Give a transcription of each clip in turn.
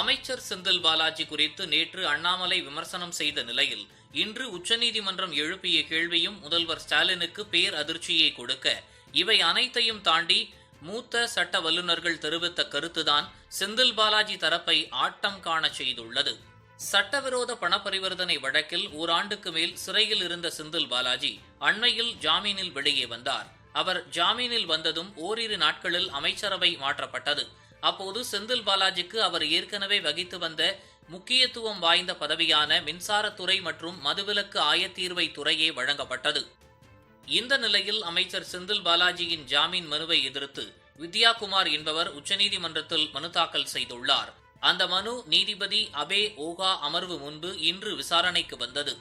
அமைச்சர் செந்தில் பாலாஜி குறித்து நேற்று அண்ணாமலை விமர்சனம் செய்த நிலையில் இன்று உச்சநீதிமன்றம் எழுப்பிய கேள்வியும் முதல்வர் ஸ்டாலினுக்கு பேர் அதிர்ச்சியை கொடுக்க இவை அனைத்தையும் தாண்டி மூத்த சட்ட வல்லுநர்கள் தெரிவித்த கருத்துதான் செந்தில் பாலாஜி தரப்பை ஆட்டம் காண செய்துள்ளது. சட்டவிரோத பணப்பரிவர்த்தனை வழக்கில் ஓராண்டுக்கு மேல் சிறையில் இருந்த செந்தில் பாலாஜி அண்மையில் ஜாமீனில் வெளியே வந்தார். அவர் ஜாமீனில் வந்ததும் ஓரிரு நாட்களில் அமைச்சரவை மாற்றப்பட்டது. அப்போது செந்தில் பாலாஜிக்கு அவர் ஏற்கனவே வகித்து வந்த முக்கியத்துவம் வாய்ந்த பதவியான மின்சாரத்துறை மற்றும் மதுவிலக்கு ஆயத்தீர்வை துறையே வழங்கப்பட்டது. இந்த நிலையில் அமைச்சர் செந்தில் பாலாஜியின் ஜாமீன் மனுவை எதிர்த்து வித்யாகுமார் என்பவர் உச்சநீதிமன்றத்தில் மனு தாக்கல் செய்துள்ளார். அந்த மனு நீதிபதி அபே ஓகா அமர்வு முன்பு இன்று விசாரணைக்கு வந்தது.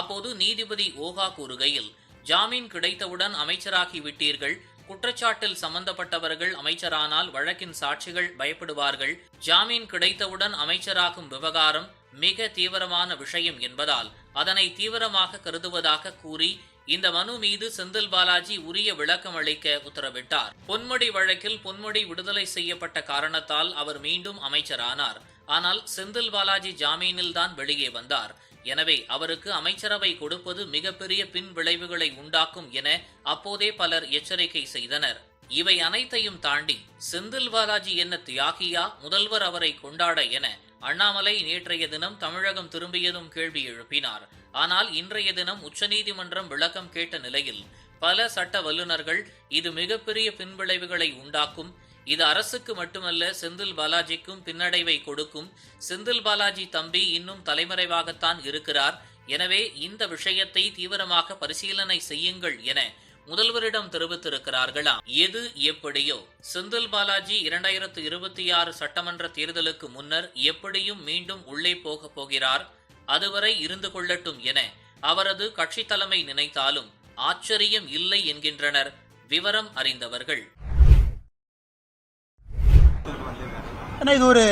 அப்போது நீதிபதி ஓகா கூறுகையில் ஜாமீன் கிடைத்தவுடன் அமைச்சராகி விட்டீர்கள் குற்றச்சாட்டில் சம்பந்தப்பட்டவர்கள் அமைச்சரானால் வழக்கின் சாட்சிகள் பயப்படுவார்கள். ஜாமீன் கிடைத்தவுடன் அமைச்சராகும் விவகாரம் மிக தீவிரமான விஷயம் என்பதால் அதனை தீவிரமாக கருதுவதாக கூறி இந்த மனு மீது செந்தில் பாலாஜி உரிய விளக்கம் அளிக்க உத்தரவிட்டார். பொன்முடி வழக்கில் பொன்முடி விடுதலை செய்யப்பட்ட காரணத்தால் அவர் மீண்டும் அமைச்சரானார். ஆனால் செந்தில் பாலாஜி ஜாமீனில் தான் வெளியே வந்தார். எனவே அவருக்கு அமைச்சரவை கொடுப்பது மிகப்பெரிய பின் விளைவுகளை உண்டாக்கும் என அப்போதே பலர் எச்சரிக்கை செய்தனர். இவை அனைத்தையும் தாண்டி செந்தில் பாலாஜி என்ன தியாகியா முதல்வர் அவரை கொண்டாட என அண்ணாமலை நேற்றைய தினம் தமிழகம் திரும்பியதும் கேள்வி எழுப்பினார். ஆனால் இன்றைய தினம் உச்சநீதிமன்றம் விளக்கம் கேட்ட நிலையில் பல சட்ட வல்லுநர்கள் இது மிகப்பெரிய பின்விளைவுகளை உண்டாக்கும் இது அரசுக்கு மட்டுமல்ல செந்தில் பாலாஜிக்கும் பின்னடைவை கொடுக்கும். செந்தில் பாலாஜி தம்பி இன்னும் தலைமறைவாகத்தான் இருக்கிறார். எனவே இந்த விஷயத்தை தீவிரமாக பரிசீலனை செய்யுங்கள் என முதல்வரிடம் தெரிவித்திருக்கிறார்களாம் எது எப்படியோ? செந்தில் பாலாஜி இரண்டாயிரத்து இருபத்தி ஆறு சட்டமன்ற தேர்தலுக்கு முன்னர் எப்படியும் மீண்டும் உள்ளே போக போகிறார். அதுவரை இருந்து கொள்ளட்டும் என அவரது கட்சி தலைமை நினைத்தாலும் ஆச்சரியம் இல்லை என்கின்றனர். விவரம் அறிந்தவர்கள். ஏன்னா இது ஒரு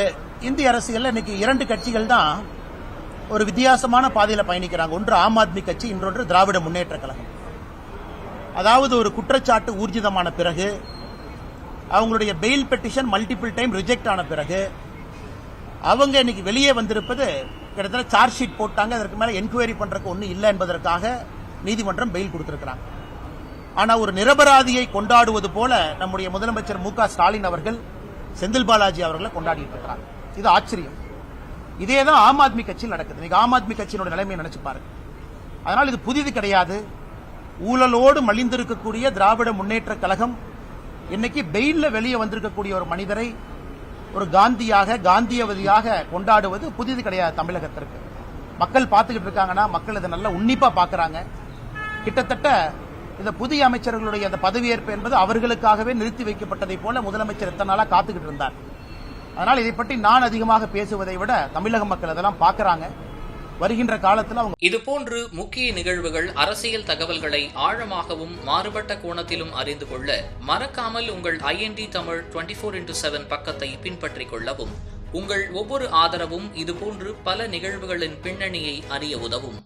இந்திய அரசியலில் இன்னைக்கு இரண்டு கட்சிகள் தான் ஒரு வித்தியாசமான பாதையில் பயணிக்கிறாங்க. ஒன்று ஆம் ஆத்மி கட்சி இன்னொன்று திராவிட முன்னேற்ற கழகம். அதாவது ஒரு குற்றச்சாட்டு ஊர்ஜிதமான பிறகு அவங்களுடைய bail petition multiple time reject ஆன பிறகு அவங்க இன்னைக்கு வெளியே வந்திருப்பது கிட்டத்தட்ட சார்ஜ் ஷீட் போட்டாங்க. அதற்கு மேலே என்கொயரி பண்ணுறதுக்கு ஒன்றும் இல்லை என்பதற்காக நீதிமன்றம் பெயில் கொடுத்துருக்கிறாங்க. ஆனால் ஒரு நிரபராதியை கொண்டாடுவது போல நம்முடைய முதலமைச்சர் மு ஸ்டாலின் அவர்கள் செந்தில் பாலாஜி அவர்களை கொண்டாடிட்டு இருக்கிறாங்க. இது ஆச்சரியம். இதே தான் ஆம் ஆத்மி கட்சியில் நடக்குது. இன்னைக்கு ஆம் ஆத்மி கட்சியினுடைய நிலைமையை நினைச்சு பாருங்க. அதனால் இது புதிது கிடையாது. ஊழலோடு மலிந்திருக்கக்கூடிய திராவிட முன்னேற்ற கழகம் இன்னைக்கு பெயில்ல வெளியே வந்திருக்கக்கூடிய ஒரு மனிதரை ஒரு காந்தியாக காந்தியவதியாக கொண்டாடுவது புதிது கிடையாது தமிழகத்திற்கு. மக்கள் பார்த்துக்கிட்டு இருக்காங்கன்னா மக்கள் இதை நல்லா உன்னிப்பா பார்க்குறாங்க. கிட்டத்தட்ட இந்த புதிய அமைச்சர்களுடைய அந்த பதவியேற்பு என்பது அவர்களுக்காகவே நிறுத்தி வைக்கப்பட்டதை போல முதலமைச்சர் எத்தனை நாளாக காத்துக்கிட்டு இருந்தார். அதனால் இதை பற்றி நான் அதிகமாக பேசுவதை விட தமிழக மக்கள் அதெல்லாம் பார்க்கறாங்க. வருகின்ற காலத்தில் அவங்க இதுபோன்று முக்கிய நிகழ்வுகள் அரசியல் தகவல்களை ஆழமாகவும் மாறுபட்ட கோணத்திலும் அறிந்து கொள்ள மறக்காமல் உங்கள் IND Tamil twenty four into seven பக்கத்தை பின்பற்றிக் கொள்ளவும் உங்கள் ஒவ்வொரு ஆதரவும் இதுபோன்று பல நிகழ்வுகளின் பின்னணியை அறிய உதவும்.